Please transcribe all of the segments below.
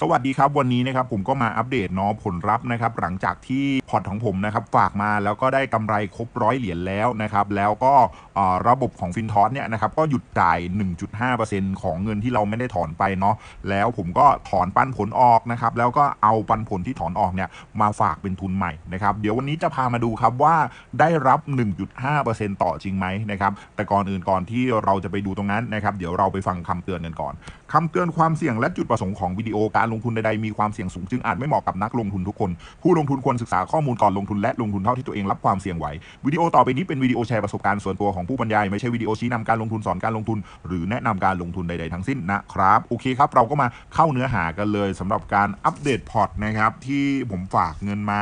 สวัสดีครับ วันนี้นะครับผมก็มาอัปเดตเนาะผลลัพธ์นะครับหลังจากที่พอร์ตของผมนะครับฝากมาแล้วก็ได้กำไรครบร้อยเหรียญแล้วนะครับแล้วก็ระบบของฟินทอสเนี่ยนะครับก็หยุดจ่าย 1.5%ของเงินที่เราไม่ได้ถอนไปเนาะแล้วผมก็ถอนปันผลออกนะครับแล้วก็เอาปันผลที่ถอนออกเนี่ยมาฝากเป็นทุนใหม่นะครับเดี๋ยววันนี้จะพามาดูครับว่าได้รับ 1.5%ต่อจริงไหมนะครับแต่ก่อนอื่นก่อนที่เราจะไปดูตรงนั้นนะครับเดี๋ยวเราไปฟังคำเตือนกันก่อนคำเตือนความเสี่ยงและจุดประสงค์ของวิดีโอการลงทุนใดๆมีความเสี่ยงสูงจึงอาจไม่เหมาะกับนักลงทุนทุกคน ผู้ลงทุนควรศึกษาข้อมูลก่อนลงทุนและลงทุนเท่าที่ตัวเองรับความเสี่ยงไหววิดีโอต่อไปนี้เป็นวิดีโอแชร์ประสบการณ์ส่วนตัวของผู้บรรยายไม่ใช่วิดีโอชี้นำการลงทุนสอนการลงทุน หรือแนะนำการลงทุนใดๆทั้งสิ้นนะครับโอเคครับเราก็มาเข้าเนื้อหากันเลยสำหรับการอัปเดตพอร์ตนะครับที่ผมฝากเงินมา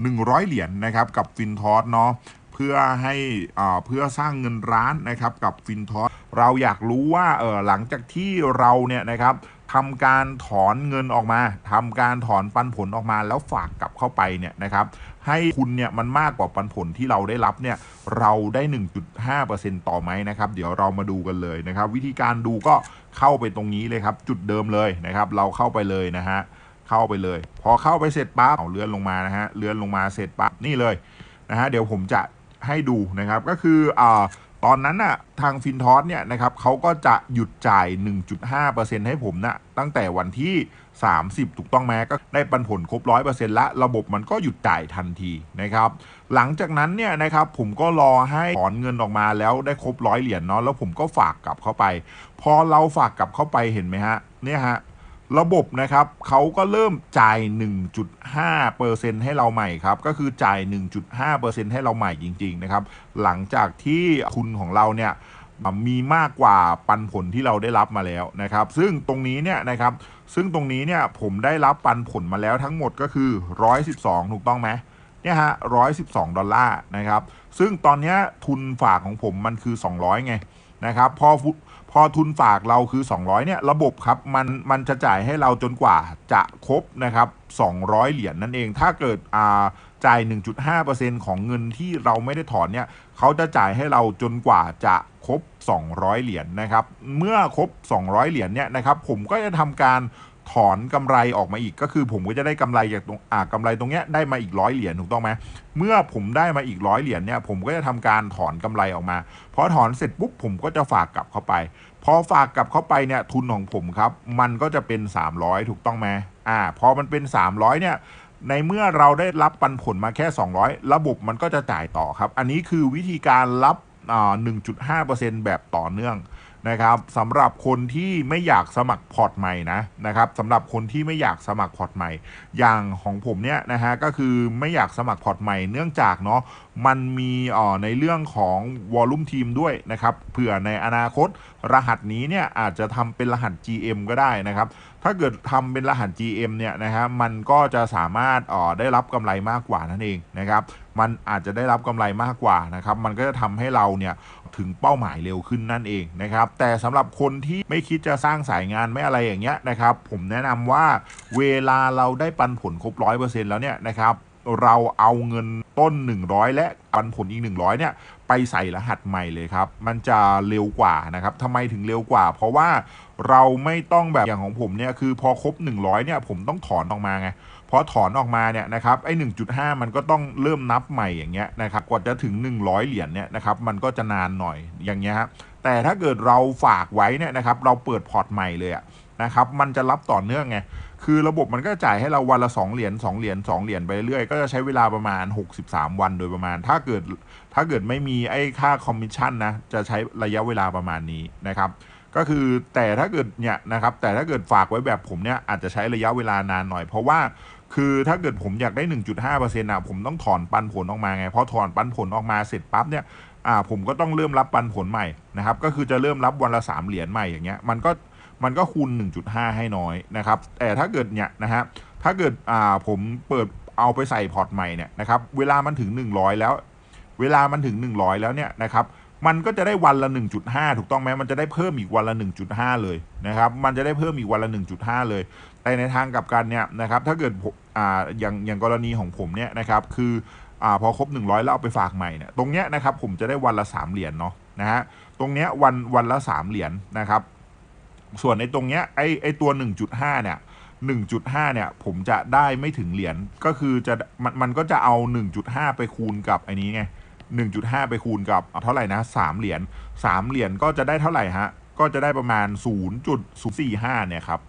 100 เหรียญนะครับกับฟินทอสเนาะ เพื่อให้อ่าเพื่อสร้างเงินร้านนะครับกับฟินทอสเราอยากรู้ว่าเออหลังจากที่เราเนี่ยนะครับทำการถอนเงินออกมาทำการถอนปันผลออกมา แล้วฝากกลับเข้าไปเนี่ยนะครับให้คุณเนี่ยมันมากกว่าปันผลที่เราได้รับเนี่ยเราได้ 1.5%ต่อไหมนะครับ เดี๋ยวเรามาดูกันเลยนะครับ วิธีการดูก็เข้าไปตรงนี้เลยครับ จุดเดิมเลยนะครับ เราเข้าไปเลยนะฮะเข้าไปเลย พอเข้าไปเสร็จปั๊บเอาเลื่อนลงมานะฮะเลื่อนลงมาเสร็จปั๊บนี่เลยนะฮะเดี๋ยวผมจะ ให้ดูนะครับ ก็คืออ่าตอนนั้นน่ะทางฟินทอสเนี่ยนะครับเขาก็จะหยุดจ่าย 1.5%ให้ผมนะตั้งแต่วันที่ 30 ถูกต้องไหมก็ได้ปันผลครบ 100%ละระบบมันก็หยุดจ่ายทันทีนะครับ หลังจากนั้นเนี่ยนะครับผมก็รอให้ถอนเงินออกมาแล้วได้ครบร้อยเหรียญเนาะแล้วผมก็ฝากกลับเข้าไป พอเราฝากกลับเข้าไปเห็นไหมฮะเนี่ยฮะ ระบบนะครับเขาก็เริ่มจ่าย 1.5%ให้เราใหม่ครับ ก็คือจ่าย 1.5%ให้เราใหม่จริง ๆ นะครับ หลังจากที่คุณของเราเนี่ยมีมากกว่าปันผลที่เราได้รับมาแล้วนะครับ ซึ่งตรงนี้เนี่ยนะครับ ซึ่งตรงนี้เนี่ยผมได้รับปันผลมาแล้วทั้งหมดก็คือ 112 ถูกต้องไหมเนี่ยฮะ 112 ดอลลาร์นะครับ ซึ่งตอนนี้ทุนฝากของผมมันคือ 200 ไง นะครับพอพอทุนฝากเราคือ 200เนี่ยระบบครับมันมันจะจ่ายให้เราจนกว่าจะครบนะครับ200 เหรียญนนั่นเอง ถ้าเกิดอ่าจ่าย 1.5%ของเงินที่เราไม่ได้ถอนเนี่ยเขาจะจ่ายให้เราจนกว่าจะครบ 200 เหรียญนะครับ เมื่อครบ 200 เหรียญเนี่ยนะครับผมก็จะทำการ ถอนกำไรออกมาอีกก็คือผมก็จะได้กำไรจากตรงอ่ากำไรตรงเนี้ยได้มาอีกร้อยเหรียญถูกต้องไหมเมื่อผมได้มาอีกร้อยเหรียญเนี่ยผมก็จะทำการถอนกำไรออกมาพอถอนเสร็จปุ๊บผมก็จะฝากกลับเข้าไป พอฝากกลับเข้าไปเนี่ยทุนของผมครับ มันก็จะเป็น 300 ถูกต้องไหมอ่าพอมันเป็น 300เนี่ยในเมื่อเราได้รับปันผลมาแค่ 200 ระบบมันก็จะจ่ายต่อครับ อันนี้คือวิธีการรับอ่า1.5%แบบต่อเนื่อง นะครับสำหรับคนที่ไม่อยากสมัครพอร์ตใหม่นะนะครับสำหรับคนที่ไม่อยากสมัครพอร์ตใหม่ อย่างของผมเนี่ยนะฮะก็คือไม่อยากสมัครพอร์ตใหม่ เนื่องจากเนาะมันมีอ่อในเรื่องของวอลลุ่มทีมด้วยนะครับเผื่อในอนาคตรหัสนี้เนี่ยอาจจะทำเป็นรหัส GM ก็ได้นะครับถ้าเกิดทำเป็นรหัส GM เนี่ยนะฮะมันก็จะสามารถอ่อได้รับกำไรมากกว่านั่นเองนะครับมันอาจจะได้รับกำไรมากกว่านะครับมันก็จะทำให้เราเนี่ย ถึงเป้าหมายเร็วขึ้นนั่นเองนะครับแต่สำหรับคนที่ไม่คิดจะสร้างสายงานไม่อะไรอย่างเงี้ยนะครับผมแนะนำว่าเวลาเราได้ปันผลครบร้อยเปอร์เซ็นต์แล้วเนี่ยนะครับ เราเอาเงินต้น 100 และปันผลอีก 100เนี่ยไปใส่รหัสใหม่เลยครับ มันจะเร็วกว่านะครับทำไมถึงเร็วกว่า เพราะว่าเราไม่ต้องแบบอย่างของผมเนี่ยคือพอครบ 100เนี่ยผมต้องถอนออกมาไงพอถอนออกมาเนี่ยนะครับไอ้ 1.5 มันก็ต้องเริ่มนับใหม่อย่างเงี้ยนะครับกว่าจะถึง 100 เหรียญเนี่ยนะครับมันก็จะนานหน่อยอย่างเงี้ยครับแต่ถ้าเกิดเราฝากไว้เนี่ยนะครับเราเปิดพอร์ตใหม่เลยอะนะครับมันจะรับต่อเนื่องไง คือระบบมันก็จ่ายให้เราวันละ 2 เหรียญ2เหรียญ2เหรียญไปเรื่อยๆก็จะใช้เวลาประมาณ 63 วันโดยประมาณ ถ้าเกิดถ้าเกิดไม่มีไอ้ค่าคอมมิชชั่นนะจะใช้ระยะเวลาประมาณนี้นะครับ ก็คือแต่ถ้าเกิดเนี่ยนะครับแต่ถ้าเกิดฝากไว้แบบผมเนี่ยอาจจะใช้ระยะเวลานานหน่อย เพราะว่าคือถ้าเกิดผมอยากได้ 1.5%นะผมต้องถอนปันผลออกมาไงพอถอนปันผลออกมาเสร็จปั๊บเนี่ยอ่าผมก็ต้องเริ่มรับปันผลใหม่นะครับก็คือจะเริ่มรับวันละ3เหรียญใหม่อย่างเงี้ยมันก็ มันก็คูณ 1.5 ให้น้อยนะครับแต่ถ้าเกิดเนี่ยนะฮะถ้าเกิดอ่าผมเปิดเอาไปใส่พอร์ตใหม่เนี่ยนะครับเวลามันถึง 100 แล้ว เวลามันถึง 100 แล้วเนี่ยนะครับมันก็จะได้วันละ 1.5 ถูกต้องไหมมันจะได้เพิ่มอีกวันละ 1.5 เลยนะครับ มันจะได้เพิ่มอีกวันละ 1.5 เลย แต่ในทางกลับกันเนี่ยนะครับ ถ้าเกิดอ่าอย่างอย่างกรณีของผมเนี่ยนะครับ คืออ่าพอครบ 100 แล้วเอาไปฝากใหม่เนี่ย ตรงเนี้ยนะครับผมจะได้วันละ 3 เหรียญเนาะนะฮะ ตรงเนี้ยวันวันละ 3 เหรียญนะครับ ส่วนในตรงเนี้ยไอไอตัว 1.5 เนี่ย 1.5 เนี่ย ผมจะได้ไม่ถึงเหรียญก็คือจะมันมันก็จะเอา 1.5 ไปคูณกับไอ้นี้ไง 1.5 ไปคูณกับเท่าไหร่นะ 3 เหรียญ3เหรียญก็จะได้เท่าไหร่ฮะ ก็จะได้ประมาณ 0.045 เนี่ยครับ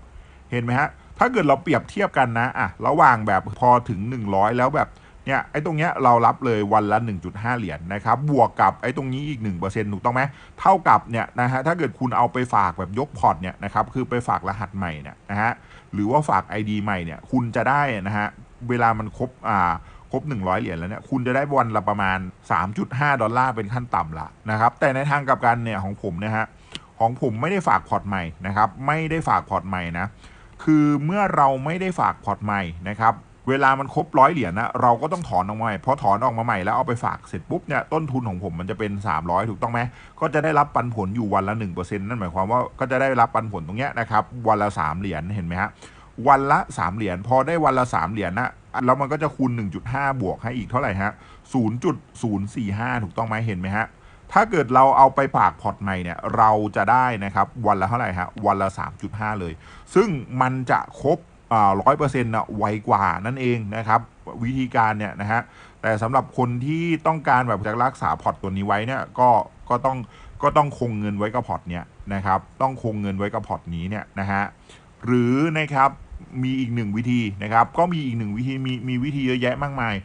เห็นไหมฮะ ถ้าเกิดเราเปรียบเทียบกันนะ อะ ระหว่างแบบพอถึง 100 แล้วแบบ เนี่ยไอ้ตรงเนี้ยเรารับเลยวันละ 1.5 เหรียญนะครับบวกกับไอ้ตรงนี้อีก 1%ถูกต้องไหมเท่ากับเนี่ยนะฮะถ้าเกิดคุณเอาไปฝากแบบยกพอร์ตเนี่ยนะครับคือไปฝากรหัสใหม่เนี่ยนะฮะหรือว่าฝาก ID ใหม่เนี่ยคุณจะได้นะฮะเวลามันครบอ่าครบ 100 เหรียญแล้วเนี่ยคุณจะได้วันละประมาณ 3.5 ดอลลาร์เป็นขั้นต่ำละนะครับแต่ในทางกลับกันเนี่ยของผมนะฮะของผมไม่ได้ฝากพอร์ตใหม่นะครับไม่ได้ฝากพอร์ตใหม่นะคือเมื่อเราไม่ได้ฝากพอร์ตใหม่นะครับ เวลามันครบร้อยเหรียญนะเราก็ต้องถอนออกมาใหม่พอถอนออกมาใหม่แล้วเอาไปฝากเสร็จปุ๊บเนี่ยต้นทุนของผมมันจะเป็น 300 ถูกต้องไหมก็จะได้รับปันผลอยู่วันละ 1%นั่นหมายความว่าก็จะได้รับปันผลตรงเนี้ยนะครับวันละ 3 เหรียญเห็นไหมฮะวันละ 3 เหรียญพอได้วันละ 3 เหรียญนะแล้วมันก็จะคูณ 1.5 บวกให้อีกเท่าไหร่ฮะ0.045 ถูกต้องไหมเห็นไหมฮะถ้าเกิดเราเอาไปฝากพอร์ตใหม่เนี่ยเราจะได้นะครับวันละเท่าไหร่ฮะวันละ 3.5 เลย ซึ่งมันจะครบ ร้อยเปอร์เซ็นต์นะไวกว่านั่นเองนะครับ วิธีการเนี่ยนะฮะแต่สำหรับคนที่ต้องการแบบจะรักษาพอร์ตตัวนี้ไว้เนี่ยก็ก็ต้องก็ต้องคงเงินไว้กับพอร์ตเนี่ยนะครับต้องคงเงินไว้กับพอร์ตนี้เนี่ยนะฮะหรือนะครับมีอีกหนึ่งวิธีนะครับ ก็มีอีกหนึ่งวิธีมีมีวิธีเยอะแยะมากมาย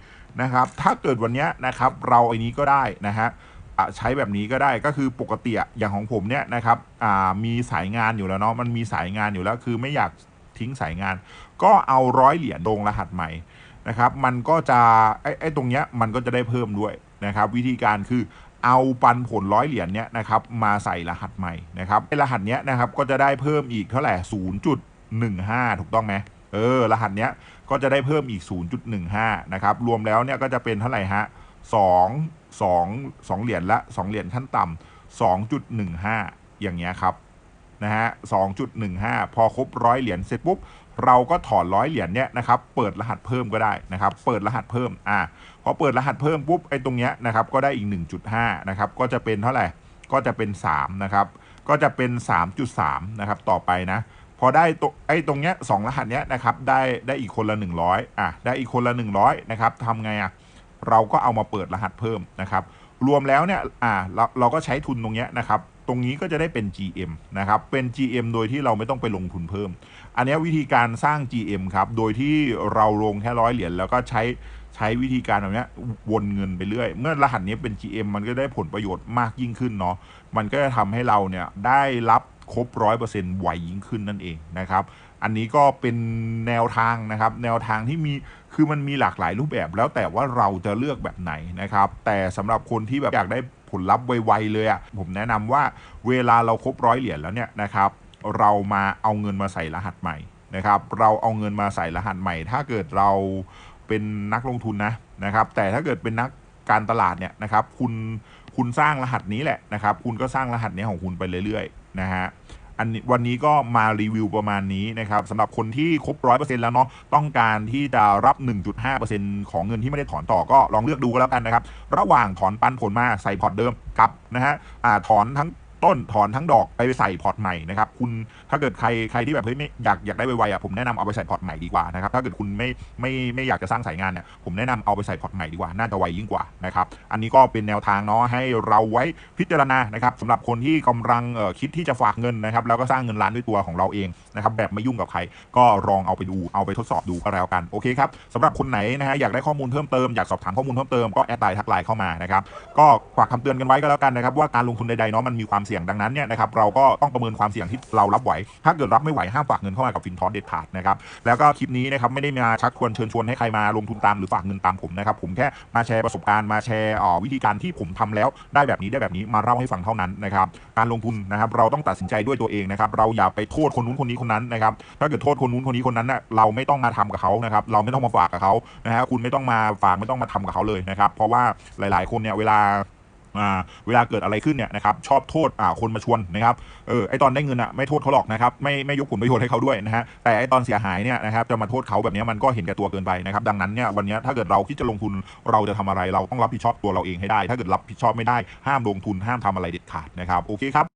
นะครับ ถ้าเกิดวันเนี้ยนะครับเราไอ้นี้ก็ได้นะฮะอะใช้แบบนี้ก็ได้ก็คือปกติอะอย่างของผมเนี่ยนะครับอ่ามีสายงานอยู่แล้วเนาะมันมีสายงานอยู่แล้วคือไม่อยาก ทิ้งสายงาน ก็เอาร้อยเหรียญลงรหัสใหม่นะครับ มันก็จะไอ้ไอตรงเนี้ยมันก็จะได้เพิ่มด้วยนะครับ วิธีการคือเอาปันผลร้อยเหรียญเนี้ยนะครับมาใส่รหัสใหม่นะครับไอรหัสเนี้ยนะครับก็จะได้เพิ่มอีกเท่าไหร่0.15ถูกต้องไหมเออรหัสเนี้ยก็จะได้เพิ่มอีก 0.15 นะครับ รวมแล้วเนี่ยก็จะเป็นเท่าไหร่ฮะสองสองสองเหรียญละสองเหรียญขั้นต่ำสองจุดหนึ่งห้าอย่างเงี้ยครับ นะฮะสองจุดหนึ่งห้าพอครบร้อยเหรียญเสร็จปุ๊บ เราก็ถอนร้อยเหรียญเนี้ยนะครับ เปิดรหัสเพิ่มก็ได้นะครับ เปิดรหัสเพิ่ม อ่า พอเปิดรหัสเพิ่มปุ๊บ ไอ้ตรงเนี้ยนะครับ ก็ได้อีก 1.5 นะครับ ก็จะเป็นเท่าไหร่ ก็จะเป็น 3 นะครับ ก็จะเป็น 3.3 นะครับ ต่อไปนะ พอได้ตไอ้ตรงเนี้ยสองรหัสเนี้ยนะครับ ได้ได้อีกคนละ 100 อะ ได้อีกคนละ 100 นะครับทำไงอะ เราก็เอามาเปิดรหัสเพิ่มนะครับ รวมแล้วเนี่ย อ่า เราเราก็ใช้ทุนตรงเนี้ยนะครับ ตรงนี้ก็จะได้เป็น GM นะครับ เป็น GM โดยที่เราไม่ต้องไปลงทุนเพิ่ม อันนี้วิธีการสร้าง GM ครับ โดยที่เราลงแค่ร้อยเหรียญแล้วก็ใช้ใช้วิธีการแบบนี้วนเงินไปเรื่อย เมื่อรหัสนี้เป็น GM มันก็ได้ผลประโยชน์มากยิ่งขึ้นเนาะ มันก็จะทำให้เราเนี่ยได้รับครบร้อยเปอร์เซ็นต์ไวยิ่งขึ้นนั่นเองนะครับ อันนี้ก็เป็นแนวทางนะครับ แนวทางที่มีคือมันมีหลากหลายรูปแบบ แล้วแต่ว่าเราจะเลือกแบบไหนนะครับ แต่สำหรับคนที่แบบอยากได้ผลลัพธ์ไวๆเลยอะ่ะผมแนะนำว่าเวลาเราครบร้อยเหรียญแล้วเนี่ยนะครับ เรามาเอาเงินมาใส่รหัสใหม่นะครับ เราเอาเงินมาใส่รหัสใหม่ ถ้าเกิดเราเป็นนักลงทุนนะนะครับ แต่ถ้าเกิดเป็นนักการตลาดเนี่ยนะครับ คุณคุณสร้างรหัสนี้แหละนะครับ คุณก็สร้างรหัสนี้ของคุณไปเรื่อยๆนะฮะ อันวันนี้ก็มารีวิวประมาณนี้นะครับสำหรับคนที่ครบร้อยเปอร์เซ็นต์แล้วเนาะต้องการที่จะรับ 1.5%ของเงินที่ไม่ได้ถอนต่อก็ลองเลือกดูก็แล้วกันนะครับ ระหว่างถอนปันผลมาใส่พอร์ตเดิมกับนะฮะถอนทั้ง ต้นถอนทั้งดอกไปใส่พอร์ตใหม่นะครับคุณถ้าเกิดใครใครที่แบบเฮ้ยไม่อยากอยากได้ไวๆอะผมแนะนำเอาไปใส่พอร์ตใหม่ดีกว่านะครับถ้าเกิดคุณไม่ไม่ไม่อยากจะสร้างสายงานเนี่ยผมแนะนำเอาไปใส่พอร์ตใหม่ดีกว่าน่าจะไวยิ่งกว่านะครับอันนี้ก็เป็นแนวทางเนาะให้เราไว้พิจารณานะครับสำหรับคนที่กำลังเอ่อคิดที่จะฝากเงินนะครับแล้วก็สร้างเงินล้านด้วยตัวของเราเองนะครับแบบไม่ยุ่งกับใคร ก็ลองเอาไปดูเอาไปทดสอบดูก็แล้วกันโอเคครับสำหรับคนไหนนะฮะอยากได้ข้อมูลเพิ่มเติมอยากสอบถามข้อมูลเพิ่มเติมก็แอดไลน์ทักไลน์เข้ามานะครับก็ฝากคำเตือนกันไว้ก็แล้วกันนะครับว่าการลงทุนใดๆเนาะมันมีความเสี่ยงดังนั้นเนี่ยนะครับเราก็ต้องประเมินความเสี่ยงที่เรารับไหว ถ้าเกิดรับไม่ไหวห้ามฝากเงินเข้ามากับฟินทอสเด็ดขาดนะครับแล้วก็คลิปนี้นะครับไม่ได้มาชักชวนเชิญชวนให้ใครมาลงทุนตามหรือฝากเงินตามผมนะครับผมแค่มาแชร์ประสบการณ์มาแชร์ออวิธีการที่ผมทำแล้วได้แบบนี้ได้แบบนี้มาเล่าให้ฟังเท่านั้นนะครับการลงทุนนะครับเราต้องตัดสินใจด้วยตัวเองนะครับเราอย่าไปโทษคนนู้นคนนี้คนนั้นนะครับถ้าเกิดโทษคนนู้นคนนี้คนนั้นน่ะเราไม่ต้องมาทำกับเขานะครับเราไม่ต้องมาฝากกับเขานะฮะคุณไม่ต้องมาฝากไม่ต้องมาทำกับเขาเลยนะครับเพราะว่าหลาย ๆ คนเนี่ยเวลา เวลาเกิดอะไรขึ้นเนี่ยนะครับชอบโทษอ่าคนมาชวนนะครับเออไอตอนได้เงินอะไม่โทษเขาหรอกนะครับไม่ไม่ยกผลประโยชน์ให้เขาด้วยนะฮะแต่ไอตอนเสียหายเนี่ยนะครับจะมาโทษเขาแบบนี้มันก็เห็นแก่ตัวเกินไปนะครับดังนั้นเนี่ยวันนี้ถ้าเกิดเราคิดจะลงทุนเราจะทำอะไรเราต้องรับผิดชอบตัวเราเองให้ได้ ถ้าเกิดรับผิดชอบไม่ได้ห้ามลงทุนห้ามทำอะไรเด็ดขาดนะครับโอเคครับ